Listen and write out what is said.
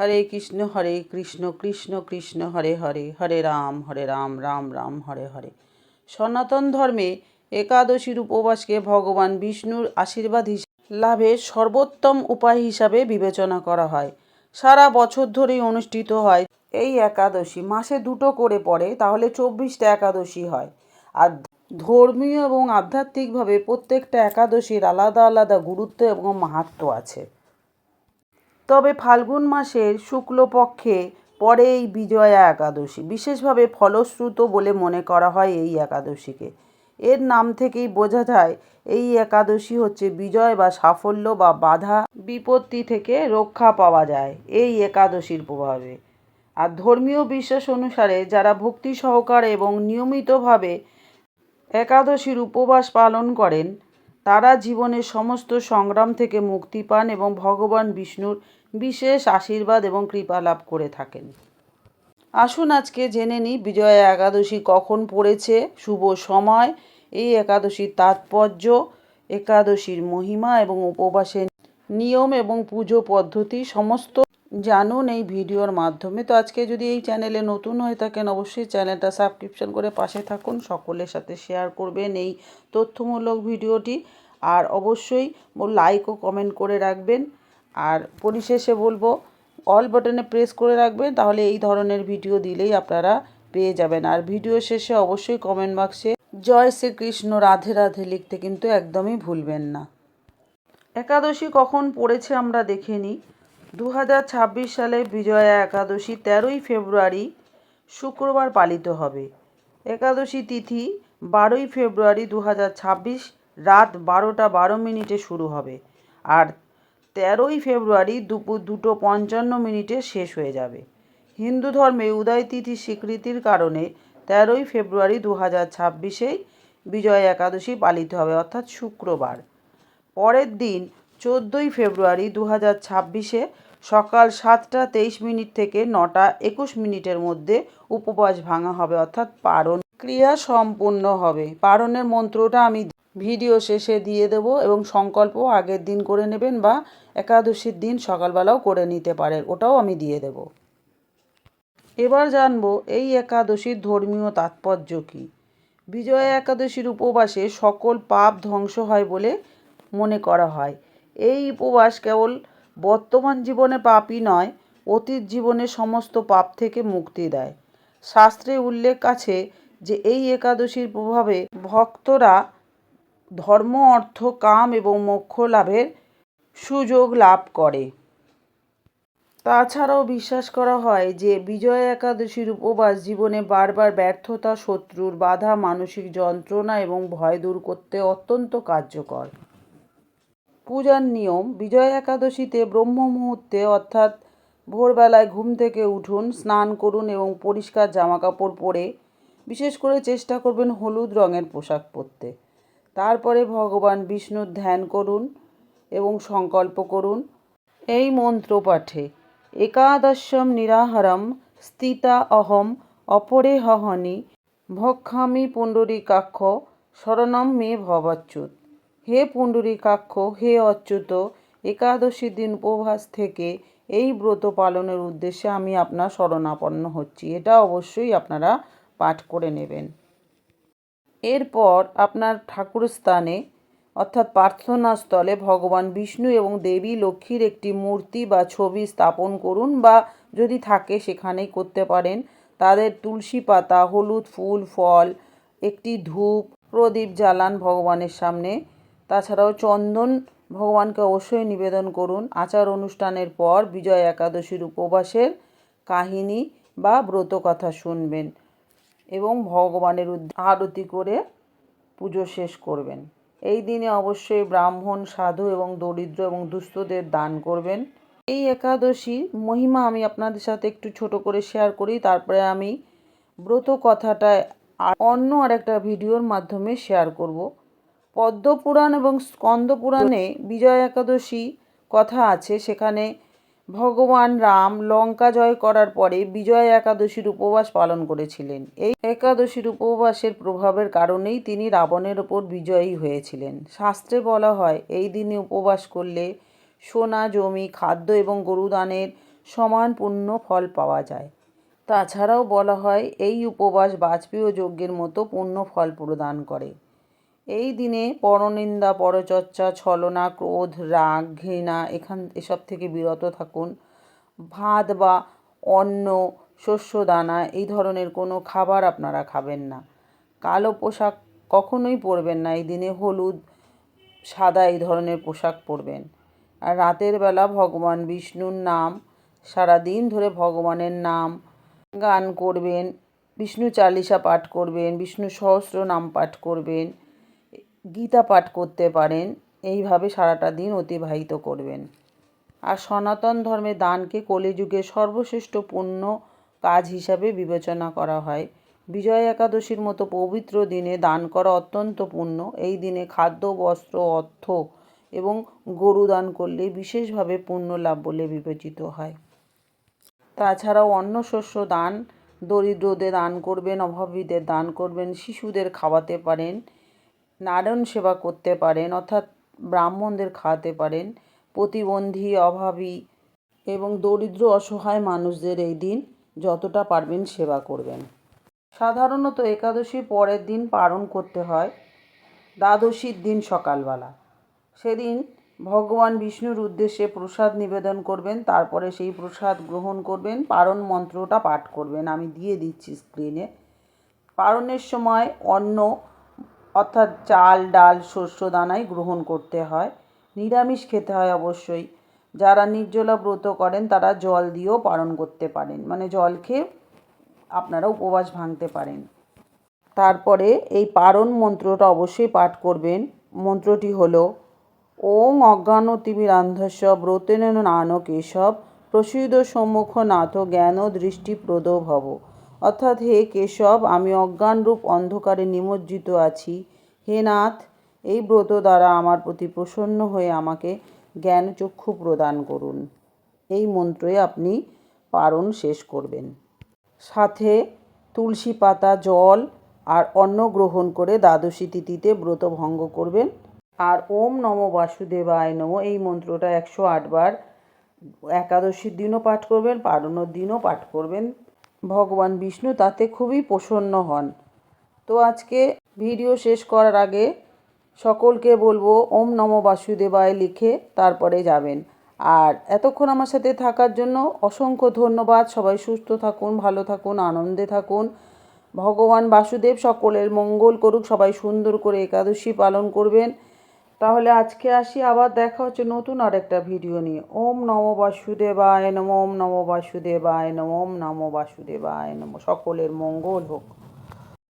হরে কৃষ্ণ হরে কৃষ্ণ কৃষ্ণ কৃষ্ণ, হরে হরে হরে রাম হরে রাম রাম রাম, হরে হরে। সনাতন ধর্মে একাদশীর উপবাসকে ভগবান বিষ্ণুর আশীর্বাদ লাভের সর্বোত্তম উপায় হিসাবে বিবেচনা করা হয়। সারা বছর ধরেই অনুষ্ঠিত হয় এই একাদশী। মাসে দুটো করে পড়ে, তাহলে চব্বিশটা একাদশী হয়। আর ধর্মীয় এবং আধ্যাত্মিকভাবে প্রত্যেকটা একাদশীর আলাদা আলাদা গুরুত্ব এবং মাহাত্ম্য আছে। তবে ফাল্গুন মাসের শুক্লপক্ষে পরে এই বিজয়া একাদশী। বিশেষভাবে ফলশ্রুত বলে মনে করা হয় এই একাদশীকে। এর নাম থেকেই বোঝা যায়, এই একাদশী হচ্ছে বিজয় বা সাফল্য বা বাধা বিপত্তি থেকে রক্ষা পাওয়া যায় এই একাদশীর প্রভাবে। আর ধর্মীয় বিশ্বাস অনুসারে যারা ভক্তি সহকারে এবং নিয়মিতভাবে একাদশীর উপবাস পালন করেন, তারা জীবনের সমস্ত সংগ্রাম থেকে মুক্তি পান এবং ভগবান বিষ্ণুর বিশেষ আশীর্বাদ এবং কৃপা লাভ করে থাকেন। আসুন আজকে জেনে নিই, বিজয়া একাদশী কখন পড়েছে, শুভ সময়, এই একাদশীর তাৎপর্য, একাদশীর মহিমা এবং উপবাসের নিয়ম এবং পুজো পদ্ধতি সমস্ত জানুন এই ভিডিওর মাধ্যমে। তো আজকে যদি এই চ্যানেলে নতুন হয়ে থাকেন, অবশ্যই চ্যানেলটা সাবস্ক্রিপশন করে পাশে থাকুন, সকলের সাথে শেয়ার করবেন এই তথ্যমূলক ভিডিওটি। আর অবশ্যই লাইক ও কমেন্ট করে রাখবেন। আর পরিশেষে বলব অল বাটনে প্রেস করে রাখবেন, তাহলে এই ধরনের ভিডিও দিলেই আপনারা পেয়ে যাবেন। আর ভিডিও শেষে অবশ্যই কমেন্ট বক্সে জয় শ্রীকৃষ্ণ, রাধে রাধে লিখতে কিন্তু একদমই ভুলবেন না। একাদশী কখন পড়েছে আমরা দেখে নিই। দু হাজার ছাব্বিশ সালে বিজয়া একাদশী তেরোই ফেব্রুয়ারি শুক্রবার পালিত হবে। একাদশী তিথি বারোই ফেব্রুয়ারি দু হাজার ছাব্বিশ, রাত বারোটা বারো মিনিটে শুরু হবে। আর তেরোই ফেব্রুয়ারি দুপুর দুটো পঞ্চান্ন মিনিটে শেষ হয়ে যাবে। হিন্দু ধর্মে উদয় তিথি স্বীকৃতির কারণে তেরোই ফেব্রুয়ারি দু হাজার ছাব্বিশেই বিজয় একাদশী পালিত হবে, অর্থাৎ শুক্রবার। পরের দিন চোদ্দোই ফেব্রুয়ারি দু হাজার ছাব্বিশে সকাল সাতটা তেইশ মিনিট থেকে নটা একুশ মিনিটের মধ্যে উপবাস ভাঙা হবে, অর্থাৎ পারণ ক্রিয়া সম্পূর্ণ হবে। পারণের মন্ত্রটা আমি ভিডিও শেষে দিয়ে দেব এবং সংকল্প আগের দিন করে নেবেন বা একাদশীর দিন সকালবেলাও করে নিতে পারেন, ওটাও আমি দিয়ে দেব। এবার জানব এই একাদশীর ধর্মীয় তাৎপর্য কী? বিজয়া একাদশীর উপবাসে সকল পাপ ধ্বংস হয় বলে মনে করা হয়। এই উপবাস কেবল বর্তমান জীবনে পাপই নয়, অতীত জীবনে সমস্ত পাপ থেকে মুক্তি দেয়। শাস্ত্রে উল্লেখ আছে যে এই একাদশীর প্রভাবে ভক্তরা ধর্ম, অর্থ, কাম এবং মোক্ষ লাভের সুযোগ লাভ করে। তাছাড়াও বিশ্বাস করা হয় যে বিজয়া একাদশীর উপবাস জীবনে বারবার ব্যর্থতা, শত্রুর বাধা, মানসিক যন্ত্রণা এবং ভয় দূর করতে অত্যন্ত কার্যকর। পূজার নিয়ম, বিজয়া একাদশীতে ব্রহ্ম মুহূর্তে অর্থাৎ ভোরবেলায় ঘুম থেকে উঠুন, স্নান করুন এবং পরিষ্কার জামাকাপড় পরে বিশেষ করে চেষ্টা করবেন হলুদ রঙের পোশাক পরতে। তারপরে ভগবান বিষ্ণুর ধ্যান করুন এবং সংকল্প করুন। এই মন্ত্র পাঠে একাদশম নিরাহারম স্থিতা অহম অপরে হহনি ভক্ষামি পুণ্ডরীকাক্ষ শরণম মে ভবাচ্যুত। হে পুণ্ডরীকাক্ষ, হে অচ্যুত, একাদশী দিন উপবাস থেকে এই ব্রত পালনের উদ্দেশ্যে আমি আপনার শরণাপন্ন হচ্ছি। এটা অবশ্যই আপনারা পাঠ করে নেবেন। এরপর আপনার ঠাকুর স্থানে অর্থাৎ প্রার্থনা স্থলে ভগবান বিষ্ণু এবং দেবী লক্ষ্মীর একটি মূর্তি বা ছবি স্থাপন করুন বা যদি থাকে সেখানেই করতে পারেন। তাদের তুলসী পাতা, হলুদ ফুল, ফল, একটি ধূপ, প্রদীপ জ্বালান ভগবানের সামনে। তাছাড়াও চন্দন ভগবানকে অবশ্যই নিবেদন করুন। আচার অনুষ্ঠানের পর বিজয় একাদশীর উপবাসের কাহিনী বা ব্রত কথা শুনবেন। এবং ভগবানের আরতি করে পুজো শেষ করবেন। এই দিনে অবশ্যই ব্রাহ্মণ, সাধু এবং দরিদ্র এবং দুস্থদের দান করবেন। এই একাদশীর মহিমা আমি আপনাদের সাথে একটু ছোট করে শেয়ার করি, তারপরে আমি ব্রত কথাটা আর অন্য আরেকটা ভিডিওর মাধ্যমে শেয়ার করব। পদ্মপুরাণ এবং স্কন্দ পুরাণে বিজয় একাদশী কথা আছে, সেখানে ভগবান রাম লঙ্কা জয় করার পরে বিজয় একাদশীর উপবাস পালন করেছিলেন। এই একাদশীর উপবাসের প্রভাবের কারণেই তিনি রাবণের ওপর বিজয়ী হয়েছিলেন। শাস্ত্রে বলা হয়, এই দিনে উপবাস করলে সোনা, জমি, খাদ্য এবং গরুদানের সমান পুণ্য ফল পাওয়া যায়। তাছাড়াও বলা হয়, এই উপবাস বাজপেয় যজ্ঞের মতো পুণ্য ফল প্রদান করে। এই দিনে পরনিন্দা, পরচর্চা, ছলনা, ক্রোধ, রাগ, ঘৃণা, এখান, এসব থেকে বিরত থাকুন। ভাত বা অন্ন, শস্য, দানা, এই ধরনের কোনো খাবার আপনারা খাবেন না। কালো পোশাক কখনোই পরবেন না। এই দিনে হলুদ, সাদা এই ধরনের পোশাক পরবেন। আর রাতের বেলা ভগবান বিষ্ণুর নাম সারা দিন ধরে ভগবানের নাম গান করবেন, বিষ্ণু চালিসা পাঠ করবেন, বিষ্ণু সহস্র নাম পাঠ করবেন। গীতা পাঠ করতে পারেন, এইভাবে সারাটা দিন অতিবাহিত করবেন। আর সনাতন ধর্মে দানকে কলিযুগে সর্বশ্রেষ্ঠ পুণ্য কাজ হিসাবে বিবেচনা করা হয়। বিজয় একাদশীর মতো পবিত্র দিনে দান করা অত্যন্ত পুণ্য। এই দিনে খাদ্য, বস্ত্র, অর্থ এবং গরু দান করলে বিশেষভাবে পুণ্য লাভ বলে বিবেচিত হয়। তাছাড়াও অন্য শস্য দান, দরিদ্রদের দান করবেন, অভাবীদের দান করবেন, শিশুদের খাওয়াতে পারেন। নারায়ণ সেবা করতে পারেন, অর্থাৎ ব্রাহ্মণদের খাওয়াতে পারেন, প্রতিবন্ধী, অভাবী এবং দরিদ্র, অসহায় মানুষদের এই দিন যতটা পারবেন সেবা করবেন। সাধারণত একাদশীর পরের দিন পালন করতে হয়, দ্বাদশীর দিন সকালবেলা। সেদিন ভগবান বিষ্ণুর উদ্দেশ্যে প্রসাদ নিবেদন করবেন, তারপরে সেই প্রসাদ গ্রহণ করবেন, পারণ মন্ত্রটা পাঠ করবেন। আমি দিয়ে দিচ্ছি স্ক্রিনে পারণের সময় অন্ন অর্থাৎ চাল, ডাল, শস্য, দানাই গ্রহণ করতে হয়। নিরামিষ খেতে হয় অবশ্যই। যারা নির্জলা ব্রত করেন, তারা জল দিয়েও পালন করতে পারেন। মানে জল খেয়ে আপনারা উপবাস ভাঙতে পারেন। তারপরে এই পারণ মন্ত্রটা অবশ্যই পাঠ করবেন। মন্ত্রটি হলো, ওং অজ্ঞানতিমিরান্ধস্য ব্রতেন নানক এসব প্রসিদ্ধ সম্মুখ নাথ জ্ঞান দৃষ্টিপ্রদ ভব। অর্থাৎ হে কেশব, আমি অজ্ঞানরূপ অন্ধকারে নিমজ্জিত আছি। হে নাথ, এই ব্রত দ্বারা আমার প্রতি প্রসন্ন হয়ে আমাকে জ্ঞান চক্ষু প্রদান করুন। এই মন্ত্রে আপনি পারণ শেষ করবেন। সাথে তুলসী পাতা, জল আর অন্ন গ্রহণ করে দ্বাদশী তিথিতে ব্রত ভঙ্গ করবেন। আর ওম নম বাসুদেবায় নম, এই মন্ত্রটা একশো আটবার একাদশীর দিনও পাঠ করবেন, পারণের দিনও পাঠ করবেন। ভগবান বিষ্ণু তাতে খুবই প্রসন্ন হন। তো আজকে ভিডিও শেষ করার আগে সকলকে বলব, ওম নম বাসুদেবায় লিখে তারপরে যাবেন। আর এতক্ষণ আমার সাথে থাকার জন্য অসংখ্য ধন্যবাদ। সবাই সুস্থ থাকুন, ভালো থাকুন, আনন্দে থাকুন। ভগবান বাসুদেব সকলের মঙ্গল করুক, সবাই সুন্দর করে একাদশী পালন করবেন। তাহলে আজকে আসি, আবার দেখা হচ্ছে নতুন আর একটা ভিডিও নিয়ে। ওম নম বাসুদেবায় নম, ওম নম বাসুদেবায় নম, ওম নম বাসুদেবায় নম। সকলের মঙ্গল হোক।